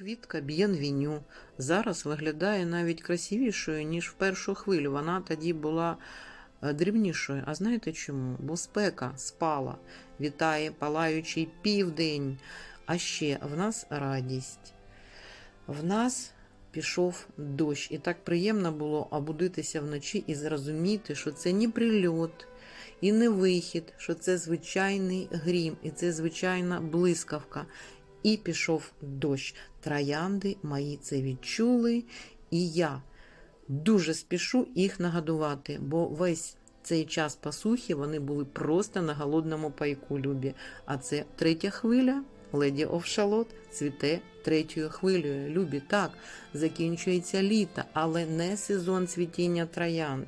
Квітка Б'єнвіню зараз виглядає навіть красивішою, ніж в першу хвилю. Вона тоді була е, дрібнішою. А знаєте чому? Бо спека спала, вітає палаючий південь. А ще в нас радість. В нас пішов дощ. І так приємно було обудитися вночі і зрозуміти, що це не прильот і не вихід, що це звичайний грім, і це звичайна блискавка. І пішов дощ. Троянди мої це відчули, і я дуже спішу їх нагодувати, бо весь цей час пасухи вони були просто на голодному пайку любі. А це третя хвиля. Леді Овшалот цвіте третьою хвилею. Любі, так, закінчується літо, але не сезон цвітіння троянд.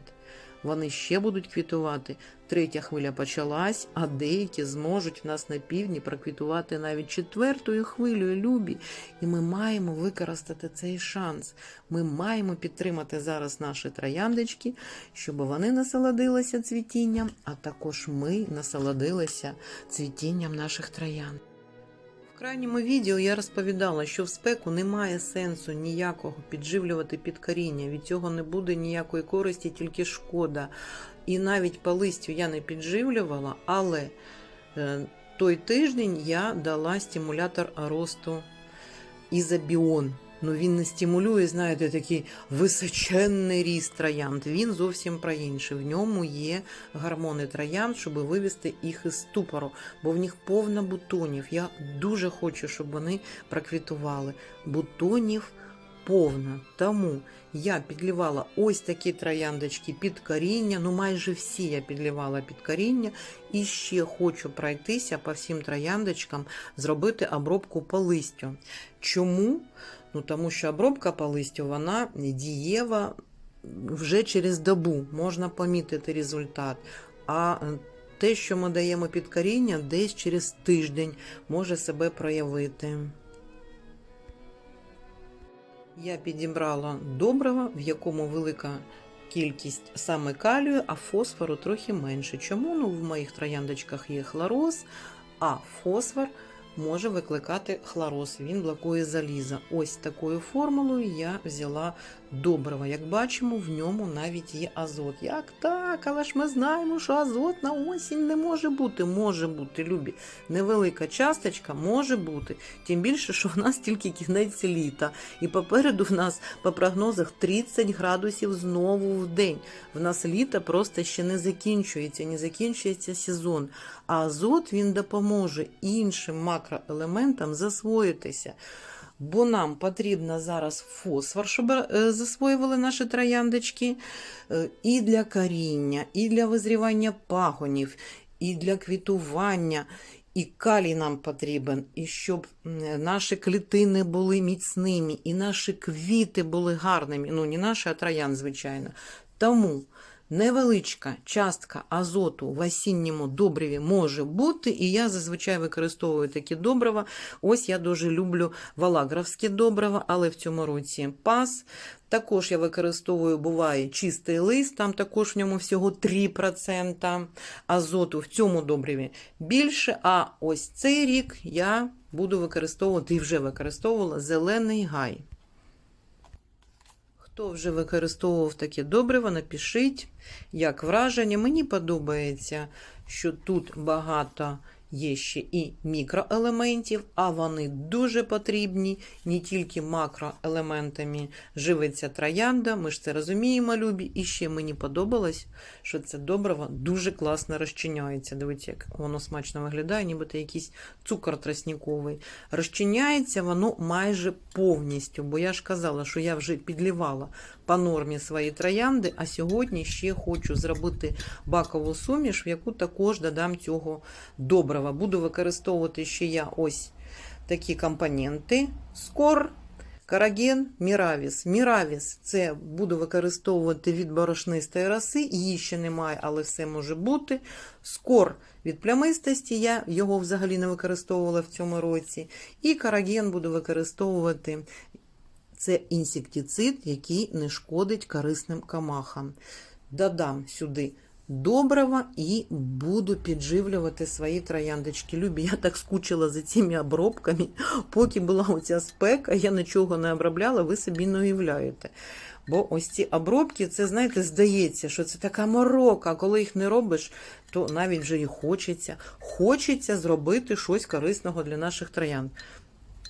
Вони ще будуть квітувати. Третя хвиля почалась, а деякі зможуть в нас на півдні проквітувати навіть четвертою хвилею любі. І ми маємо використати цей шанс. Ми маємо підтримати зараз наші трояндочки, щоб вони насолодилися цвітінням, а також ми насолодилися цвітінням наших троянд. Крайньому відео я розповідала, що в спеку немає сенсу ніякого підживлювати підкоріння. Від цього не буде ніякої користі, тільки шкода. І навіть по листю я не підживлювала, але е, той тиждень я дала стимулятор росту ізобіон. Ну він не стимулює, знаєте, такий височенний ріст троянд. Він зовсім про інше. В ньому є гормони троянд, щоб вивести їх із ступору, бо в них повно бутонів. Я дуже хочу, щоб вони проквітували. Бутонів повно. Тому я підлівала ось такі трояндочки під коріння. Ну, майже всі я підлівала під коріння. І ще хочу пройтися по всім трояндочкам, зробити обробку по листю. Чому? Ну, тому що обробка по листю вона дієва вже через добу, можна помітити результат. А те, що ми даємо під коріння, десь через тиждень може себе проявити. Я підібрала добрива, в якому велика кількість саме калію, а фосфору трохи менше. Чому? Ну, в моїх трояндочках є хлороз, а фосфор може викликати хлороз. Він блокує залізо. Ось такою формулою я взяла добрива. Як бачимо, в ньому навіть є азот. Як так? Але ж ми знаємо, що азот на осінь не може бути. Може бути, любі. Невелика часточка може бути. Тим більше, що в нас тільки кінець літа. І попереду в нас по прогнозах 30 градусів знову в день. В нас літо просто ще не закінчується, не закінчується сезон. А азот він допоможе іншим макроелементам засвоїтися. Бо нам потрібно зараз фосфор, щоб е, засвоювали наші трояндочки, е, і для коріння, і для визрівання пагонів, і для квітування. І калій нам потрібен, і щоб наші клітини були міцними, і наші квіти були гарними. Ну, не наші, а троян, звичайно. Тому невеличка частка азоту в осінньому добриві може бути, і я зазвичай використовую такі добрива. Ось я дуже люблю валагровські добрива, але в цьому році пас. Також я використовую, буває, чистий лист, там також в ньому всього 3% азоту в цьому добриві більше. А ось цей рік я буду використовувати і вже використовувала зелений гай. Хто вже використовував таке добриво, напишіть, як враження. Мені подобається, що тут багато є ще і мікроелементів, а вони дуже потрібні не тільки макроелементами живиться троянда. Ми ж це розуміємо, любі. І ще мені подобалось, що це добриво дуже класно розчиняється. Дивіться, як воно смачно виглядає, нібито якийсь цукор тростниковий. Розчиняється воно майже повністю, бо я ж казала, що я вже підлівала по нормі свої троянди, а сьогодні ще хочу зробити бакову суміш, в яку також додам цього добрива. Буду використовувати ще я ось такі компоненти: скор, караген, міравіс. Міравіс це буду використовувати від борошнистої роси, її ще немає, але все може бути. Скор від плямистості, я його взагалі не використовувала в цьому році. І караген буду використовувати це інсектицид, який не шкодить корисним камахам. Додам сюди добрива і буду підживлювати свої трояндочки. Любі, я так скучила за цими обробками. Поки була оця спека, я нічого не обробляла, ви собі не уявляєте. Бо ось ці обробки, це, знаєте, здається, що це така морока, а коли їх не робиш, то навіть вже і хочеться. Хочеться зробити щось корисного для наших троянд.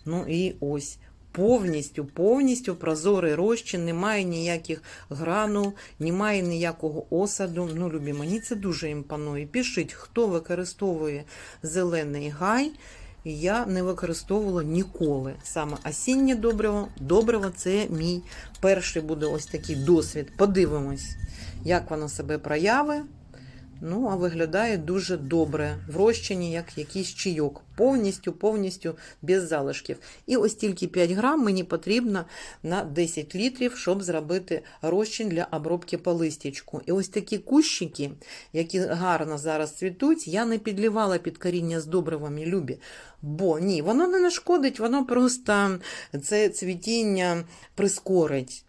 Ну і ось. Повністю, повністю прозорий розчин, немає ніяких гранул, немає ніякого осаду. Ну, любі, мені це дуже імпонує. Пишіть, хто використовує зелений гай. Я не використовувала ніколи. Саме осіннє добриво. Добриво це мій перший буде ось такий досвід. Подивимось, як воно себе прояви. Ну, а виглядає дуже добре. В розчині, як якийсь чайок. Повністю, повністю без залишків. І ось тільки 5 грам мені потрібно на 10 літрів, щоб зробити розчин для обробки по листячку. І ось такі кущики, які гарно зараз цвітуть, я не підлівала під коріння з добривами любі. Бо ні, воно не нашкодить, воно просто це цвітіння прискорить.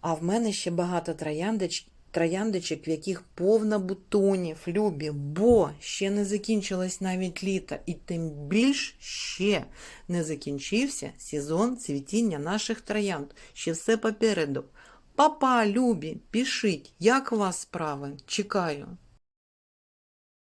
А в мене ще багато трояндич, трояндичок, в яких повна бутонів, любі, бо ще не закінчилось навіть літо, і тим більш ще не закінчився сезон цвітіння наших троянд. Ще все попереду. Папа, любі, пишіть, як у вас справи? Чекаю.